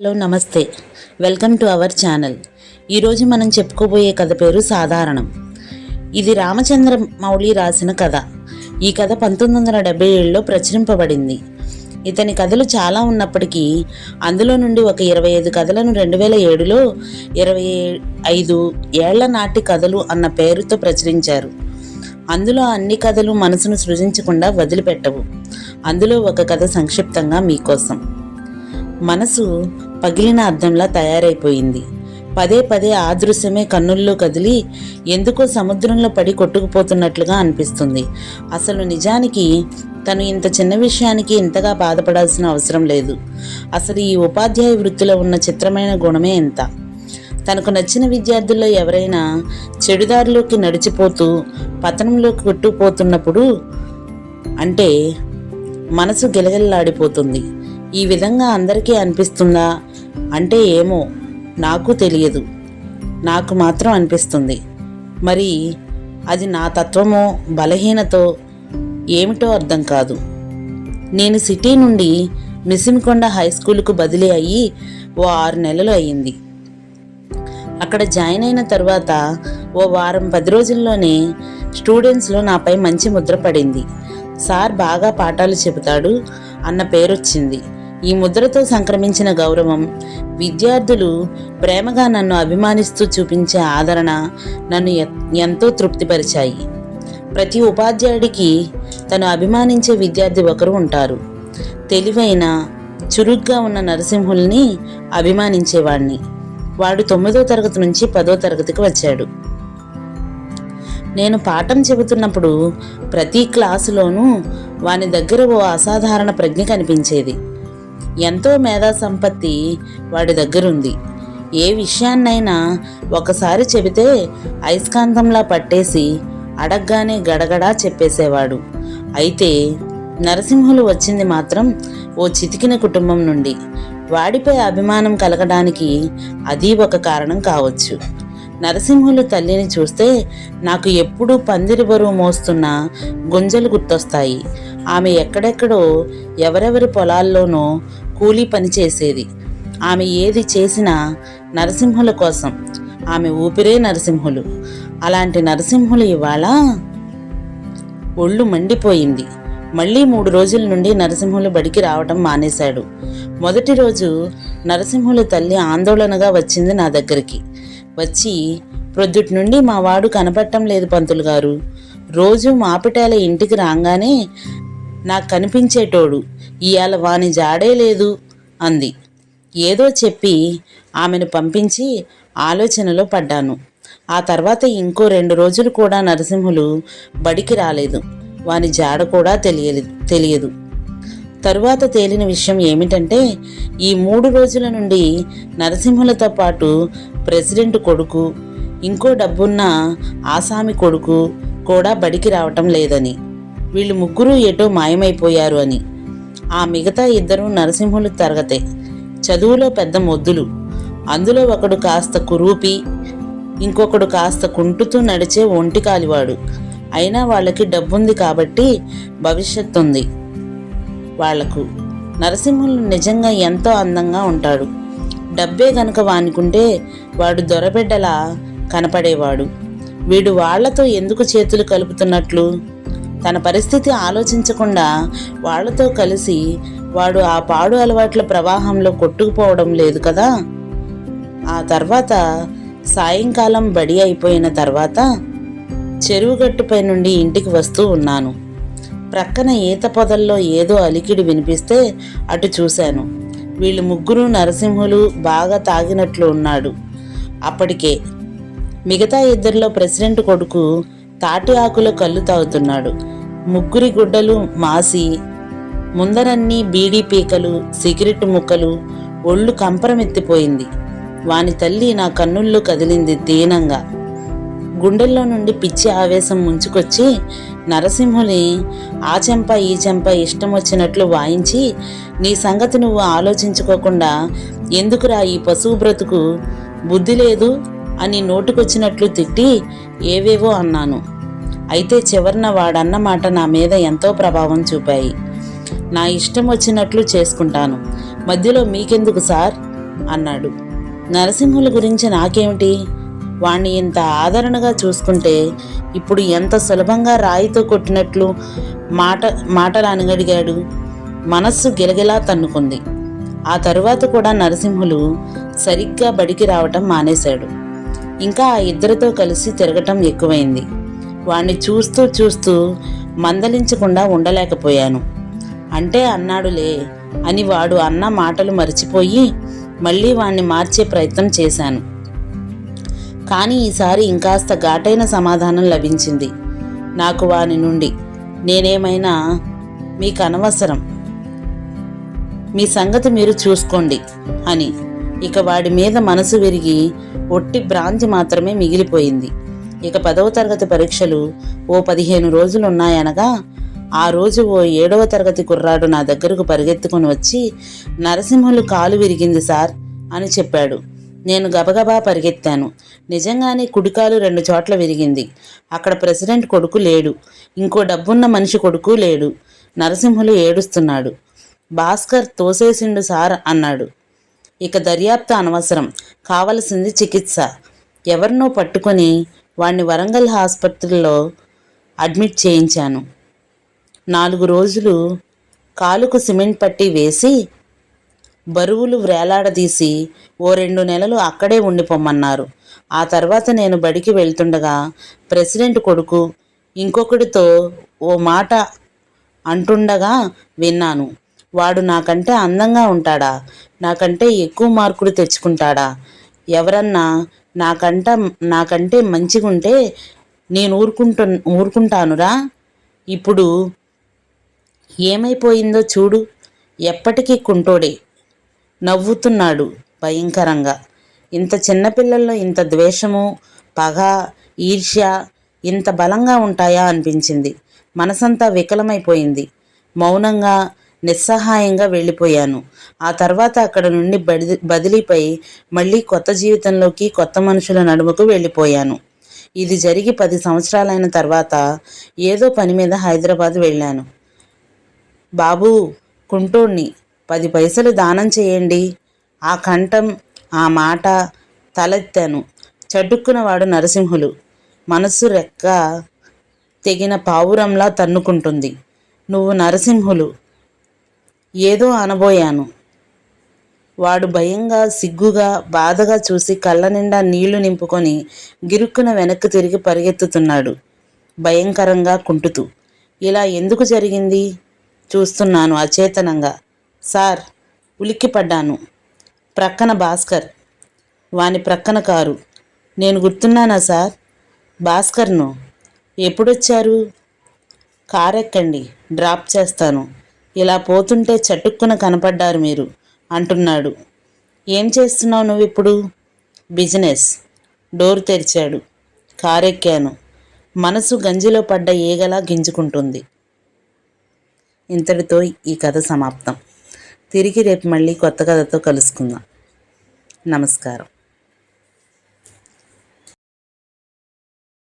Hello నమస్తే. Welcome to our channel. ఈరోజు మనం చెప్పుకోబోయే కథ పేరు సాధారణం. ఇది రామచంద్ర మౌళి రాసిన కథ. ఈ కథ పంతొమ్మిది వందల డెబ్బై ఏడులో ప్రచురింపబడింది. ఇతని కథలు చాలా ఉన్నప్పటికీ అందులో నుండి ఒక ఇరవై ఐదు కథలను రెండు వేల ఏడులో ఇరవై ఐదు ఏళ్ళ నాటి కథలు అన్న పేరుతో ప్రచురించారు. అందులో అన్ని కథలు మనసును సృజించకుండా వదిలిపెట్టవు. అందులో ఒక కథ సంక్షిప్తంగా మీకోసం. మనసు పగిలిన అద్దంలా తయారైపోయింది. పదే పదే ఆ దృశ్యమే కన్నుల్లో కదిలి ఎందుకో సముద్రంలో పడి కొట్టుకుపోతున్నట్లుగా అనిపిస్తుంది. అసలు నిజానికి తను ఇంత చిన్న విషయానికి ఇంతగా బాధపడాల్సిన అవసరం లేదు. అసలు ఈ ఉపాధ్యాయ వృత్తిలో ఉన్న చిత్రమైన గుణమే ఎంత తనకు నచ్చిన విద్యార్థుల్లో ఎవరైనా చెడుదారిలోకి నడిచిపోతూ పతనంలోకి కొట్టుకుపోతున్నప్పుడు అంటే మనసు గిలగిల్లాడిపోతుంది. ఈ విధంగా అందరికీ అనిపిస్తుందా? అంటే ఏమో నాకు తెలియదు. నాకు మాత్రం అనిపిస్తుంది. మరి అది నా తత్వమో బలహీనతో ఏమిటో అర్థం కాదు. నేను సిటీ నుండి మిసిన్కొండ హై స్కూల్కు బదిలీ అయ్యి ఓ ఆరు నెలలు అయ్యింది. అక్కడ జాయిన్ అయిన తర్వాత ఓ వారం పది రోజుల్లోనే స్టూడెంట్స్లో నాపై మంచి ముద్ర పడింది. సార్ బాగా పాఠాలు చెబుతాడు అన్న పేరొచ్చింది. ఈ ముద్రతో సంక్రమించిన గౌరవం విద్యార్థులు ప్రేమగా నన్ను అభిమానిస్తూ చూపించే ఆదరణ నన్ను ఎంతో తృప్తిపరిచాయి. ప్రతి ఉపాధ్యాయుడికి తను అభిమానించే విద్యార్థి ఒకరు ఉంటారు. తెలివైన చురుగ్గా ఉన్న నరసింహుల్ని అభిమానించేవాణ్ణి. వాడు తొమ్మిదో తరగతి నుంచి పదో తరగతికి వచ్చాడు. నేను పాఠం చెబుతున్నప్పుడు ప్రతి క్లాసులోనూ వాని దగ్గర ఓ అసాధారణ ప్రజ్ఞ కనిపించేది. ఎంతో మేధా సంపత్తి వాడి దగ్గరుంది. ఏ విషయాన్నైనా ఒకసారి చెబితే అయస్కాంతంలా పట్టేసి అడగ్గానే గడగడా చెప్పేసేవాడు. అయితే నరసింహులు వచ్చింది మాత్రం ఓ చితికిన కుటుంబం నుండి. వాడిపై అభిమానం కలగడానికి అది ఒక కారణం కావచ్చు. నరసింహులు తల్లిని చూస్తే నాకు ఎప్పుడూ పందిరి బరువు మోస్తున్న గుంజలు గుర్తొస్తాయి. ఆమె ఎక్కడెక్కడో ఎవరెవరి పొలాల్లోనో కూలీ పని చేసేది. ఆమె ఏది చేసినా నరసింహుల కోసం. ఆమె ఊపిరే నరసింహులు. అలాంటి నరసింహులు ఇవాళ ఒళ్ళు మండిపోయింది. మళ్ళీ మూడు రోజుల నుండి నరసింహులు బడికి రావటం మానేశాడు. మొదటి రోజు నరసింహుల తల్లి ఆందోళనగా వచ్చింది నా దగ్గరికి. వచ్చి ప్రొద్దుటి నుండి మా వాడు కనపడటం లేదు పంతులు గారు. రోజు మాపిటాల ఇంటికి రాగానే నాకు కనిపించేటోడు. ఇవాళ వాని జాడే లేదు అంది. ఏదో చెప్పి ఆమెను పంపించి ఆలోచనలో పడ్డాను. ఆ తర్వాత ఇంకో రెండు రోజులు కూడా నరసింహులు బడికి రాలేదు. వాని జాడ కూడా తెలియలేదు తెలియదు. తరువాత తేలిన విషయం ఏమిటంటే ఈ మూడు రోజుల నుండి నరసింహులతో పాటు ప్రెసిడెంట్ కొడుకు ఇంకో డబ్బున్న ఆసామి కొడుకు కూడా బడికి రావటం లేదని. వీళ్ళు ముగ్గురు ఎటో మాయమైపోయారు అని. ఆ మిగతా ఇద్దరు నరసింహులు తరగతే. చదువులో పెద్ద మొద్దులు. అందులో ఒకడు కాస్త కురూపి ఇంకొకడు కాస్త కుంటుతూ నడిచే ఒంటి కాలివాడు అయినా వాళ్ళకి డబ్బుంది కాబట్టి భవిష్యత్తు ఉంది వాళ్ళకు. నరసింహులు నిజంగా ఎంతో అందంగా ఉంటాడు. డబ్బే గనుక వానుకుంటే వాడు దొరబిడ్డలా కనపడేవాడు. వీడు వాళ్ళతో ఎందుకు చేతులు కలుపుతున్నట్లు? తన పరిస్థితి ఆలోచించకుండా వాళ్ళతో కలిసి వాడు ఆ పాడు అలవాట్ల ప్రవాహంలో కొట్టుకుపోవడం లేదు కదా? ఆ తర్వాత సాయంకాలం బడి అయిపోయిన తర్వాత చెరువుగట్టుపై నుండి ఇంటికి వస్తూ ఉన్నాను. ప్రక్కన ఈత పొదల్లో ఏదో అలికిడి వినిపిస్తే అటు చూశాను. వీళ్ళు ముగ్గురు నరసింహులు బాగా తాగినట్లు ఉన్నాడు. అప్పటికే మిగతా ఇద్దరిలో ప్రెసిడెంట్ కొడుకు తాటి ఆకులో కళ్ళు తాగుతున్నాడు. ముగ్గురి గుడ్డలు మాసి ముందరన్నీ బీడీ పీకలు సిగరెట్ ముక్కలు ఒళ్ళు కంపరమెత్తిపోయింది. వాని తల్లి నా కన్నుల్లో కదిలింది దీనంగా. గుండెల్లో నుండి పిచ్చి ఆవేశం ముంచుకొచ్చి నరసింహుని ఆ చెంప ఈ చెంప ఇష్టం వచ్చినట్లు వాయించి నీ సంగతి నువ్వు ఆలోచించుకోకుండా ఎందుకురా ఈ పశువు బ్రతుకు? బుద్ధి లేదు అని నోటుకొచ్చినట్లు తిట్టి ఏవేవో అన్నాను. అయితే చివరన వాడన్న మాట నా మీద ఎంతో ప్రభావం చూపాయి. నా ఇష్టం వచ్చినట్లు చేసుకుంటాను. మధ్యలో మీకెందుకు సార్? అన్నాడు. నరసింహుల గురించి నాకేమిటి? వాణ్ణి ఇంత ఆదరణగా చూసుకుంటే ఇప్పుడు ఎంత సులభంగా రాయితో కొట్టినట్లు మాట మాటలు అనగడిగాడు మనస్సు గిలగిలా తన్నుకుంది. ఆ తరువాత కూడా నరసింహులు సరిగ్గా బడికి రావటం మానేశాడు. ఇంకా ఆ ఇద్దరితో కలిసి తిరగటం ఎక్కువైంది. వాణ్ణి చూస్తూ చూస్తూ మందలించకుండా ఉండలేకపోయాను. అంటే అన్నాడులే అని వాడు అన్న మాటలు మరిచిపోయి మళ్ళీ వాణ్ణి మార్చే ప్రయత్నం చేశాను. కానీ ఈసారి ఇంకాస్త ఘాటైన సమాధానం లభించింది. నాకు వాని నుండి నేనేమైనా మీకు అనవసరం మీ సంగతి మీరు చూసుకోండి అని. ఇక వాడి మీద మనసు విరిగి ఒట్టి భ్రాంతి మాత్రమే మిగిలిపోయింది. ఇక పదవ తరగతి పరీక్షలు ఓ పదిహేను రోజులు ఉన్నాయనగా ఆ రోజు ఓ ఏడవ తరగతి కుర్రాడు నా దగ్గరకు పరిగెత్తుకుని వచ్చి నరసింహులు కాలు విరిగింది సార్ అని చెప్పాడు. నేను గబగబా పరిగెత్తాను. నిజంగానే కుడికాలు రెండు చోట్ల విరిగింది. అక్కడ ప్రెసిడెంట్ కొడుకు లేడు. ఇంకో డబ్బున్న మనిషి కొడుకు లేడు. నరసింహులు ఏడుస్తున్నాడు. భాస్కర్ తోసేసిండు సార్ అన్నాడు. ఇక దర్యాప్తు అనవసరం. కావలసింది చికిత్స. ఎవరినో పట్టుకొని వాణ్ణి వరంగల్ ఆసుపత్రిలో అడ్మిట్ చేయించాను. నాలుగు రోజులు కాలుకు సిమెంట్ పట్టి వేసి బరువులు వ్రేలాడదీసి ఓ రెండు నెలలు అక్కడే ఉండిపోమన్నారు. ఆ తర్వాత నేను బడికి వెళ్తుండగా ప్రెసిడెంట్ కొడుకు ఇంకొకడితో ఓ మాట అంటుండగా విన్నాను. వాడు నాకంటే అందంగా ఉంటాడా? నాకంటే ఎక్కువ మార్కులు తెచ్చుకుంటాడా? ఎవరన్నా నాకంట నాకంటే మంచిగుంటే నేను ఊరుకుంటు ఊరుకుంటానురా. ఇప్పుడు ఏమైపోయిందో చూడు. ఎప్పటికీ కుంటోడే. నవ్వుతున్నాడు భయంకరంగా. ఇంత చిన్నపిల్లల్లో ఇంత ద్వేషము పగ ఈర్ష్య ఇంత బలంగా ఉంటాయా అనిపించింది. మనసంతా వికలమైపోయింది. మౌనంగా నిస్సహాయంగా వెళ్ళిపోయాను. ఆ తర్వాత అక్కడ నుండి బడి బదిలీపై మళ్ళీ కొత్త జీవితంలోకి కొత్త మనుషుల నడుముకు వెళ్ళిపోయాను. ఇది జరిగి పది సంవత్సరాలైన తర్వాత ఏదో పని మీద హైదరాబాద్ వెళ్ళాను. బాబూ కుంటోణ్ణి పది పైసలు దానం చేయండి. ఆ కంఠం ఆ మాట తలెత్తాను. చటుక్కున వాడు నరసింహులు. మనస్సు రెక్క తెగిన పావురంలా తన్నుకుంటుంది. నువ్వు నరసింహులు. ఏదో అనబోయాను. వాడు భయంగా సిగ్గుగా బాధగా చూసి కళ్ళ నిండా నీళ్ళు నింపుకొని గిరుక్కున వెనక్కి తిరిగి పరిగెత్తుతున్నాడు. భయంకరంగా కుంటుతూ. ఇలా ఎందుకు జరిగింది? చూస్తున్నాను అచేతనంగా. సార్ ఉలిక్కిపడ్డాను. ప్రక్కన భాస్కర్. వాని ప్రక్కన కారు. నేను గుర్తున్నానా సార్? భాస్కర్ను. ఎప్పుడొచ్చారు? కారెక్కండి డ్రాప్ చేస్తాను. ఇలా పోతుంటే చటుక్కున కనపడ్డారు మీరు అంటున్నాడు. ఏం చేస్తున్నావు నువ్వు ఇప్పుడు బిజినెస్. డోర్ తెరిచాడు. కారెక్కాను. మనసు గంజిలో పడ్డ ఈగలా గింజుకుంటుంది. ఇంతటితో ఈ కథ సమాప్తం. తిరిగి రేపు మళ్ళీ కొత్త కథతో కలుసుకుందాం. నమస్కారం.